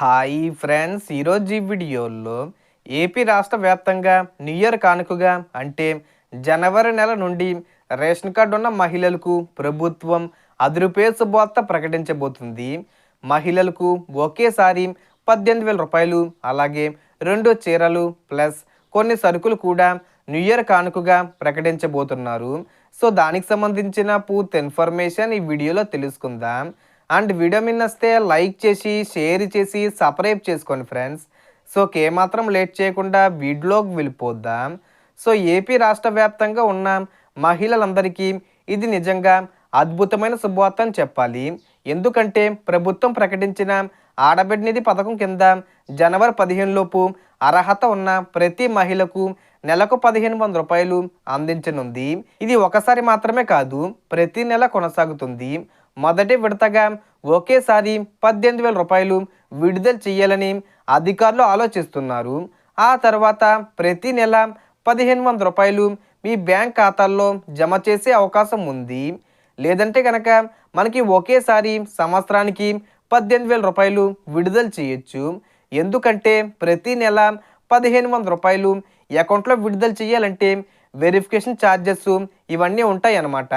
Hi friends. ఈరోజు ఈ వీడియోలో ఏపీ రాష్ట్ర వ్యాప్తంగా న్యూ ఇయర్ కానుకగా అంటే జనవరి నెల నుండి రేషన్ కార్డు ఉన్న మహిళలకు ప్రభుత్వం అది రూపాయల శుభవార్త ప్రకటించబోతుంది. మహిళలకు ఒకేసారి పద్దెనిమిది వేల రూపాయలు అలాగే రెండు చీరలు ప్లస్ కొన్ని సరుకులు కూడా న్యూ ఇయర్ కానుకగా ప్రకటించబోతున్నారు. సో దానికి సంబంధించిన పూర్తి ఇన్ఫర్మేషన్ ఈ వీడియోలో తెలుసుకుందాం. అండ్ వీడియో మీద వస్తే లైక్ చేసి షేర్ చేసి సబ్స్క్రైబ్ చేసుకోండి ఫ్రెండ్స్. సో ఏమాత్రం లేట్ చేయకుండా వీడియోకి వెళ్ళిపోద్దాం సో ఏపీ రాష్ట్ర వ్యాప్తంగా ఉన్న మహిళలందరికీ ఇది నిజంగా అద్భుతమైన శుభవార్త అని చెప్పాలి. ఎందుకంటే ప్రభుత్వం ప్రకటించిన ఆడబిడ్డ నిధి పథకం కింద జనవరి పదిహేను లోపు అర్హత ఉన్న ప్రతి మహిళకు నెలకు పదిహేను వందల రూపాయలు అందించనుంది. ఇది ఒకసారి మాత్రమే కాదు ప్రతి నెల కొనసాగుతుంది. మొదటి విడతగా ఒకేసారి పద్దెనిమిది వేల రూపాయలు విడుదల చేయాలని అధికారులు ఆలోచిస్తున్నారు. ఆ తర్వాత ప్రతి నెల పదిహేను వందల రూపాయలు మీ బ్యాంక్ ఖాతాల్లో జమ చేసే అవకాశం ఉంది. లేదంటే కనుక మనకి ఒకేసారి సంవత్సరానికి పద్దెనిమిది వేల రూపాయలు విడుదల చేయొచ్చు. ఎందుకంటే ప్రతి నెల పదిహేను వందల రూపాయలు అకౌంట్లో విడుదల చేయాలంటే వెరిఫికేషన్ ఛార్జెస్ ఇవన్నీ ఉంటాయి అన్నమాట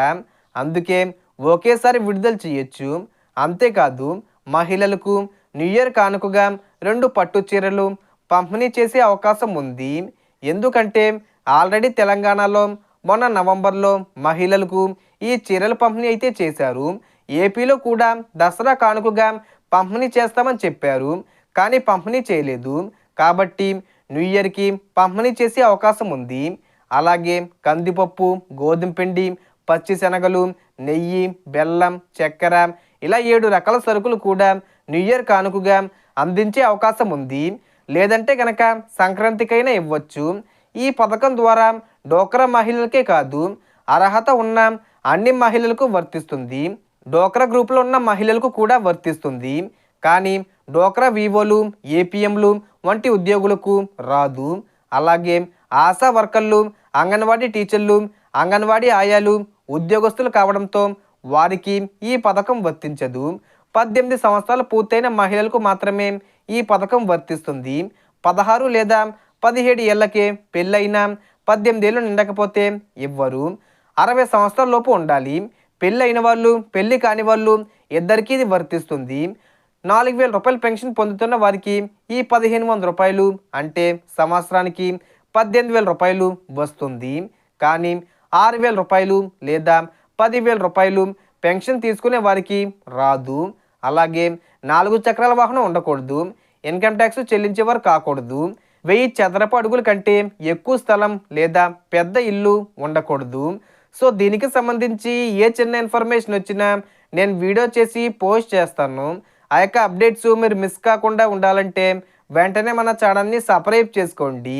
అందుకే ఒకేసారి విడుదల చేయొచ్చు. అంతేకాదు మహిళలకు న్యూ ఇయర్ కానుకగా రెండు పట్టు చీరలు పంపిణీ చేసే అవకాశం ఉంది. ఎందుకంటే ఆల్రెడీ తెలంగాణలో మొన్న నవంబర్లో మహిళలకు ఈ చీరల పంపిణీ అయితే చేశారు. ఏపీలో కూడా దసరా కానుకగా పంపిణీ చేస్తామని చెప్పారు. కానీ పంపిణీ చేయలేదు. కాబట్టి న్యూ ఇయర్కి పంపిణీ చేసే అవకాశం ఉంది. అలాగే కందిపప్పు గోధుమ పిండి పచ్చి శనగలు నెయ్యి బెల్లం చక్కెర ఇలా ఏడు రకాల సరుకులు కూడా న్యూ ఇయర్ కానుకగా అందించే అవకాశం ఉంది. లేదంటే కనుక సంక్రాంతికైనా ఇవ్వచ్చు. ఈ పథకం ద్వారా డోక్రా మహిళలకే కాదు అర్హత ఉన్న అన్ని మహిళలకు వర్తిస్తుంది. డోక్రా గ్రూప్లో ఉన్న మహిళలకు కూడా వర్తిస్తుంది. కానీ డోక్రా వివోలు ఏపీఎంలు వంటి ఉద్యోగులకు రాదు. అలాగే ఆశా వర్కర్లు అంగన్వాడీ టీచర్లు అంగన్వాడీ ఆయాలు ఉద్యోగస్తులు కావడంతో వారికి ఈ పథకం వర్తించదు. పద్దెనిమిది సంవత్సరాలు పూర్తయిన మహిళలకు మాత్రమే ఈ పథకం వర్తిస్తుంది. పదహారు లేదా పదిహేడు ఏళ్ళకే పెళ్ళైన పద్దెనిమిది ఏళ్ళు నిండకపోతే ఇవ్వరు అరవై సంవత్సరాల లోపు ఉండాలి. పెళ్ళైన వాళ్ళు పెళ్ళి కాని వాళ్ళు ఇద్దరికీ ఇది వర్తిస్తుంది. నాలుగు వేల రూపాయల పెన్షన్ పొందుతున్న వారికి ఈ పదిహేను వందల రూపాయలు అంటే సంవత్సరానికి పద్దెనిమిది వేల రూపాయలు వస్తుంది. కానీ ఆరు వేల రూపాయలు లేదా పదివేల రూపాయలు పెన్షన్ తీసుకునే వారికి రాదు. అలాగే నాలుగు చక్రాల వాహనం ఉండకూడదు. ఇన్కమ్ ట్యాక్స్ చెల్లించేవారు కాకూడదు. వెయ్యి చదరపు అడుగుల కంటే ఎక్కువ స్థలం లేదా పెద్ద ఇల్లు ఉండకూడదు. సో దీనికి సంబంధించి ఏ చిన్న ఇన్ఫర్మేషన్ వచ్చినా నేను వీడియో చేసి పోస్ట్ చేస్తాను. ఆ యొక్క అప్డేట్స్ మీరు మిస్ కాకుండా ఉండాలంటే వెంటనే మన ఛానల్ని సబ్స్క్రైబ్ చేసుకోండి.